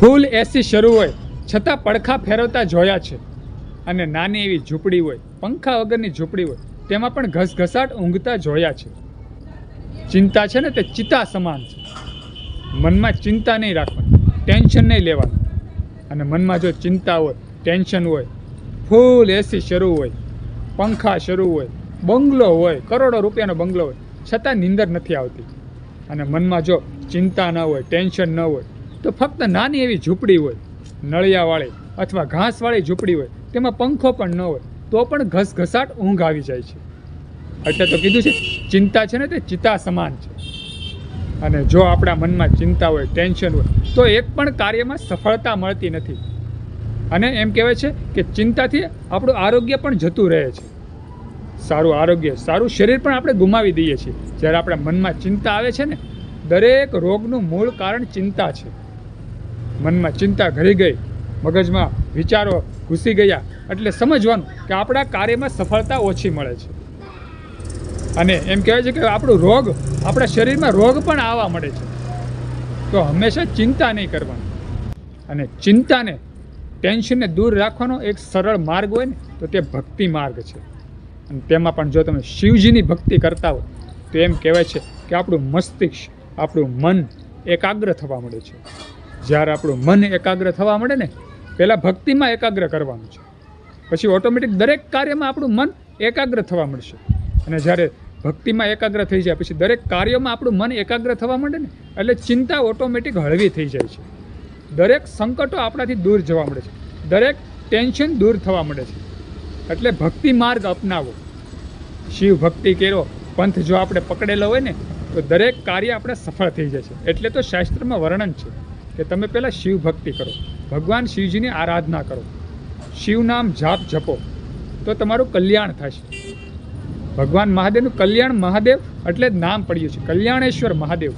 ફૂલ એસી શરૂ હોય, છતાં પડખા ફેરવતા જોયા છે. અને નાની એવી ઝૂંપડી હોય, પંખા વગરની ઝૂંપડી હોય, તેમાં પણ ઘસઘસાટ ઊંઘતા જોયા છે. ચિંતા છે ને તે ચિતા સમાન છે. મનમાં ચિંતા નહીં રાખવાની, ટેન્શન નહીં લેવાનું. અને મનમાં જો ચિંતા હોય, ટેન્શન હોય ફૂલ એસી શરૂ હોય, પંખા શરૂ હોય, બંગલો હોય, કરોડો રૂપિયાનો બંગલો હોય, છતાં નિંદર નથી આવતી. અને મનમાં જો ચિંતા ન હોય, ટેન્શન ન હોય તો ફક્ત નાની એવી ઝૂંપડી હોય, નળિયાવાળી અથવા ઘાસવાળી ઝૂંપડી હોય, તેમાં પંખો પણ ન હોય, તો પણ ઘસઘસાટ ઊંઘ આવી જાય છે. એટલે તો કીધું છે, ચિંતા છે ને તે ચિતા સમાન છે. અને જો આપણા મનમાં ચિંતા હોય, ટેન્શન હોય, તો એક પણ કાર્યમાં સફળતા મળતી નથી. અને એમ કહેવાય છે કે ચિંતાથી આપણું આરોગ્ય પણ જતું રહે છે. સારું આરોગ્ય, સારું શરીર પણ આપણે ગુમાવી દઈએ છીએ. જ્યારે આપણા મનમાં ચિંતા આવે છે ને, દરેક રોગનું મૂળ કારણ ચિંતા છે. મનમાં ચિંતા ઘરી ગઈ. મગજમાં વિચારો ઘૂસી ગયા. એટલે સમજવાનું કે આપણા કાર્યમાં સફળતા ઓછી મળે છે. અને એમ કહેવાય છે કે આપણું રોગ આપણા શરીરમાં રોગ પણ આવવા મળે છે. તો હંમેશા ચિંતા નહીં કરવાની. અને ચિંતાને, ટેન્શનને દૂર રાખવાનો એક સરળ માર્ગ હોય ને, તો તે ભક્તિ માર્ગ છે. અને તેમાં પણ જો તમે શિવજીની ભક્તિ કરતા હોય તો એમ કહેવાય છે કે આપણું મસ્તિષ્ક, આપણું મન એકાગ્ર થવા મળે છે. જ્યારે આપણું મન એકાગ્ર થવા મળે ને, પહેલાં ભક્તિમાં એકાગ્ર કરવાનું છે. પછી ઓટોમેટિક દરેક કાર્યમાં આપણું મન એકાગ્ર થવા મળશે અને જ્યારે ભક્તિમાં એકાગ્ર થઈ જાય, પછી દરેક કાર્યોમાં આપણું મન એકાગ્ર થવા માંડે ને, એટલે ચિંતા ઓટોમેટિક હળવી થઈ જાય છે. દરેક સંકટો આપણાથી દૂર જવા મળે છે. દરેક ટેન્શન દૂર થવા મળે છે. એટલે ભક્તિ માર્ગ અપનાવો. શિવ ભક્તિ કેરો પંથ જો આપણે પકડેલો હોય ને, તો દરેક કાર્ય આપણે સફળ થઈ જશે એટલે તો શાસ્ત્રમાં વર્ણન છે. કે તમે પહેલાં શિવ ભક્તિ કરો. ભગવાન શિવજીની આરાધના કરો. શિવ નામ જાપ જપો, તો તમારું કલ્યાણ થશે. ભગવાન મહાદેવનું કલ્યાણ મહાદેવ એટલે જ નામ પડ્યું છે. કલ્યાણેશ્વર મહાદેવ.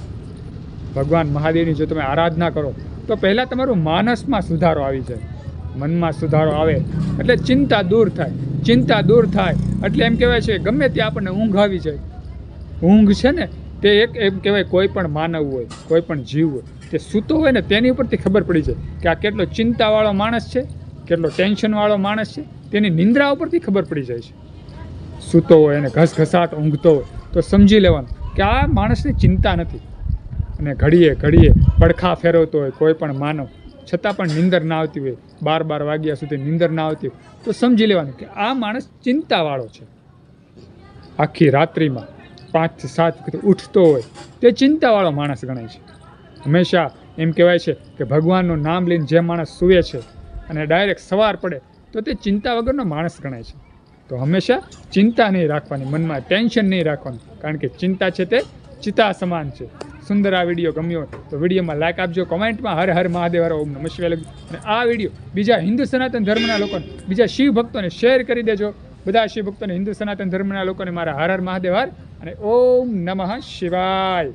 ભગવાન મહાદેવની જો તમે આરાધના કરો, તો પહેલાં તમારું માનસમાં સુધારો આવી જાય. મનમાં સુધારો આવે, એટલે ચિંતા દૂર થાય. ચિંતા દૂર થાય, એટલે એમ કહેવાય છે, ગમે ત્યાં આપણને ઊંઘ આવી જાય. ઊંઘ છે ને તે એક એમ કહેવાય કોઈ પણ માનવ હોય, કોઈ પણ જીવ હોય, તે સૂતો હોય ને તેની ઉપરથી ખબર પડી જાય કે આ કેટલો ચિંતાવાળો માણસ છે, કેટલો ટેન્શનવાળો માણસ છે, તેની નિંદ્રા ઉપરથી ખબર પડી જાય છે. સૂતો હોય અને ઘસઘસાટ ઊંઘતો હોય, તો સમજી લેવાનું કે આ માણસની ચિંતા નથી. અને ઘડીએ ઘડીએ પડખા ફેરવતો હોય કોઈ પણ માનવ, છતાં પણ નિંદર ના આવતી હોય, બાર બાર વાગ્યા સુધી નિંદર ના આવતી હોય, તો સમજી લેવાનું કે આ માણસ ચિંતાવાળો છે. આખી રાત્રિમાં પાંચથી સાત વખત ઉઠતો હોય, તે ચિંતાવાળો માણસ ગણાય છે. હંમેશા એમ કહેવાય છે કે ભગવાનનું નામ લઈને જે માણસ સૂવે છે અને ડાયરેક્ટ સવાર પડે, તો તે ચિંતા વગરનો માણસ ગણાય છે. તો હંમેશા ચિંતા નહીં રાખવાની, મનમાં ટેન્શન નહીં રાખવાનું, કારણ કે ચિંતા છે તે ચિતા સમાન છે. સુંદર આ વીડિયો ગમ્યો તો વિડીયોમાં લાઇક આપજો, કોમેન્ટમાં હર હર મહાદેવ હર ઓમ નમઃ શિવાય લખજો. અને આ વીડિયો બીજા હિન્દુ સનાતન ધર્મના લોકોને, બીજા શિવ ભક્તોને શેર કરી દેજો. બધા શિવ ભક્તોને હિન્દુ સનાતન ધર્મના લોકોને મારા હર હર મહાદેવ અને ઓમ નમઃ શિવાય.